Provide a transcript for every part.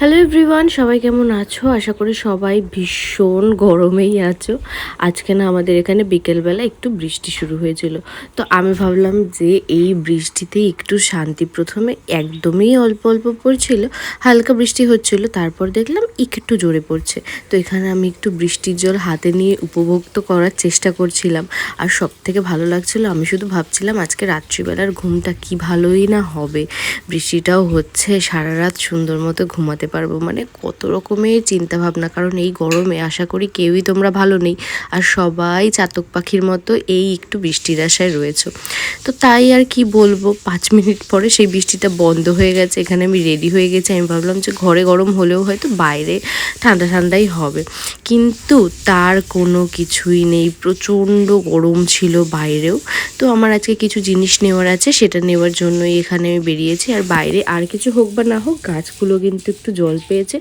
Hello everyone সবাই কেমন আছো? আশা করি সবাই ভীষণ গরমেই আছো। আজকে না আমাদের এখানে বিকেলবেলা একটু বৃষ্টি শুরু হয়েছিল। তো আমি ভাবলাম যে এই বৃষ্টিতে একটু শান্তি প্রথমে একদমই অল্প অল্প পড়ছিল, হালকা বৃষ্টি হচ্ছিল, তারপর দেখলাম একটু জোরে পড়ছে। তো এখানে আমি একটু বৃষ্টির জল হাতে নিয়ে উপভোগ করার চেষ্টা করছিলাম। আর সব থেকে ভালো লাগছিল, আমি শুধু ভাবছিলাম আজকে রাত্রিবেলার ঘুমটা কি ভালোই না হবে। বৃষ্টিটাও হচ্ছে সারা রাত সুন্দর মতো ঘুমাতে পারব। মানে কত রকমের চিন্তা ভাবনা কারণ এই গরমে আশা করি কেউই তোমরা ভালো নেই। আর সবাই চাতক পাখির মতো এই একটু বৃষ্টির আশায় রয়েছে। তো তাই আর কি বলব, পাঁচ মিনিট পরে সেই বৃষ্টিটা বন্ধ হয়ে গেছে, এখানে আমি রেডি হয়ে গেছি। আমি ভাবলাম যে ঘরে গরম হলেও হয়তো বাইরে ঠান্ডা ঠান্ডাই হবে। কিন্তু তার কোনো কিছুই নেই, প্রচণ্ড গরম ছিল বাইরেও। তো আমার আজকে কিছু জিনিস নেওয়ার আছে, সেটা নেওয়ার জন্যই এখানে আমি বেরিয়েছি। আর বাইরে আর কিছু হোক বা না হোক, গাছগুলো কিন্তু একটু জল পেয়েছে,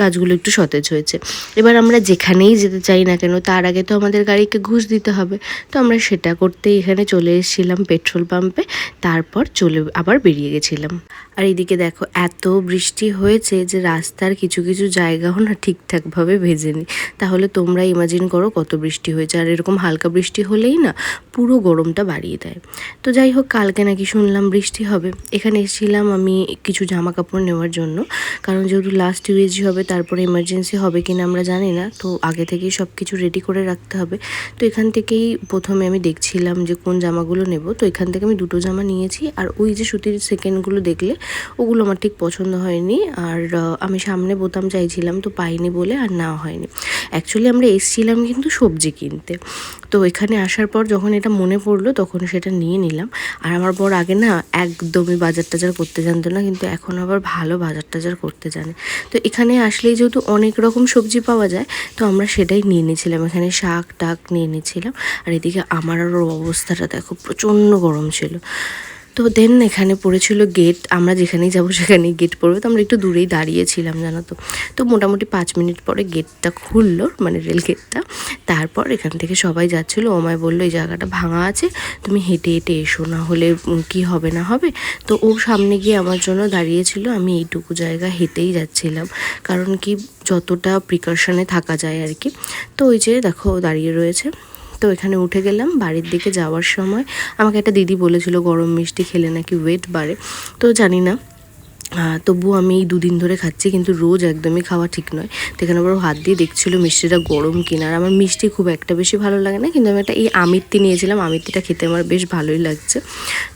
গাছগুলো একটু সতেজ হয়েছে। এবার আমরা যেখানেই যেতে চাই না কেন, তার আগে তো আমাদের গাড়িকে ঘুষ দিতে হবে। তো আমরা সেটা করতেই এখানে চলে এসেছিলাম পেট্রোল পাম্পে, তারপর চলে আবার বেরিয়ে গেছিলাম। আর এদিকে দেখো, এত বৃষ্টি হয়েছে যে রাস্তার কিছু কিছু জায়গাও না ঠিকঠাকভাবে ভেজে ভেজেনি। তাহলে তোমরা ইমাজিন করো কত বৃষ্টি হয়েছে। আর এরকম হালকা বৃষ্টি হলেই না পুরো গরমটা বাড়িয়ে দেয়। তো যাই হোক, কালকে নাকি শুনলাম বৃষ্টি হবে। এখানে এসেছিলাম আমি কিছু জামা কাপড় নেওয়ার জন্য। কারণ যেহেতু লাস্ট ইউএজি হবে, তারপরে এমার্জেন্সি হবে কিনা আমরা জানি না। তো আগে থেকেই সব কিছু রেডি করে রাখতে হবে। তো এখান থেকেই প্রথমে আমি দেখছিলাম যে কোন জামাগুলো নেব। তো এখান থেকে আমি দুটো জামা নিয়েছি। আর ওই যে সুতির সেকেন্ডগুলো দেখলে ওগুলো আমার ঠিক পছন্দ হয়নি। আর আমি সামনে বোতাম চাইছিলাম তো পাইনি বলে আর না হয়নি। অ্যাকচুয়ালি আমরা এসছিলাম কিন্তু সবজি কিনতে। তো এখানে আসার পর যখন এটা মনে পড়ল তখন সেটা নিয়ে নিলাম। আর আমার বর আগে না একদমই বাজার টাজার করতে জানতো না কিন্তু এখন আবার ভালো বাজার টাজার করতে জানে। তো এখানে আসলেই যেহেতু অনেক রকম সবজি পাওয়া যায়, তো আমরা সেটাই নিয়ে নিয়েছিলাম। এখানে শাক টাক নিয়ে নিয়েছিলাম। আর এদিকে আমার আরও অবস্থাটা দেখো প্রচণ্ড গরম ছিল। তো দেন এখানে পড়েছিল গেট আমরা যেখানেই যাব সেখানেই গেট পড়বে। তো আমরা একটু দূরেই দাঁড়িয়েছিলাম, জানো তো। তো মোটামুটি পাঁচ মিনিট পরে গেটটা খুললো মানে রেল গেটটা তারপর এখান থেকে সবাই যাচ্ছিল, ওমায় বলল, এই জায়গাটা ভাঙা আছে, তুমি হেঁটে হেঁটে এসো, না হলে কি হবে, না হবে? তো ও সামনে গিয়ে আমার জন্য দাঁড়িয়েছিল, আমি এইটুকু জায়গা হেঁটেই যাচ্ছিলাম। কারণ কি, যতটা প্রিকশনে থাকা যায় আর কি। তো ওই যে দেখো দাঁড়িয়ে রয়েছে। তো এখানে উঠে গেলাম, বাড়ির দিকে যাওয়ার সময়। আমাকে একটা দিদি বলেছিল, গরম মিষ্টি খেলে নাকি ওয়েট বাড়ে? তো জানি না। আহ, তবু আমি এই দুদিন ধরে খাচ্ছি কিন্তু রোজ একদমই খাওয়া ঠিক নয়। তো এখানে আবার হাত দিয়ে দেখছিল মিষ্টিটা গরম কিনা আর আমার মিষ্টি খুব একটা বেশি ভালো লাগে না কিন্তু আমি একটা এই আমিত্তি নিয়েছিলাম আমিত্তিটা খেতে আমার বেশ ভালোই লাগছে।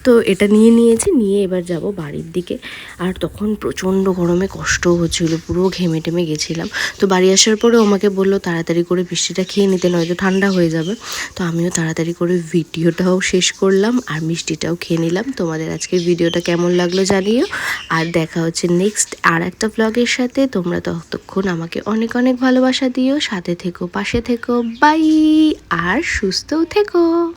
তো এটা নিয়ে নিয়েছি নিয়ে এবার যাব বাড়ির দিকে আর তখন প্রচণ্ড গরমে কষ্টও হচ্ছিল পুরো ঘেমে টেমে গেছিলাম। তো বাড়ি আসার পরে আমাকে বলল তাড়াতাড়ি করে মিষ্টিটা খেয়ে নিতে নয়তো ঠান্ডা হয়ে যাবে। তো আমিও তাড়াতাড়ি করে ভিডিওটাও শেষ করলাম আর মিষ্টিটাও খেয়ে নিলাম। তোমাদের আজকের ভিডিওটা কেমন লাগল জানিও আর দেখা হচ্ছে নেক্সট আর একটা ব্লগের সাথে। তোমরা ততক্ষণ আমাকে অনেক অনেক ভালোবাসা দিও। সাথে থেকো, পাশে থেকো বাই আর সুস্থও থেকো।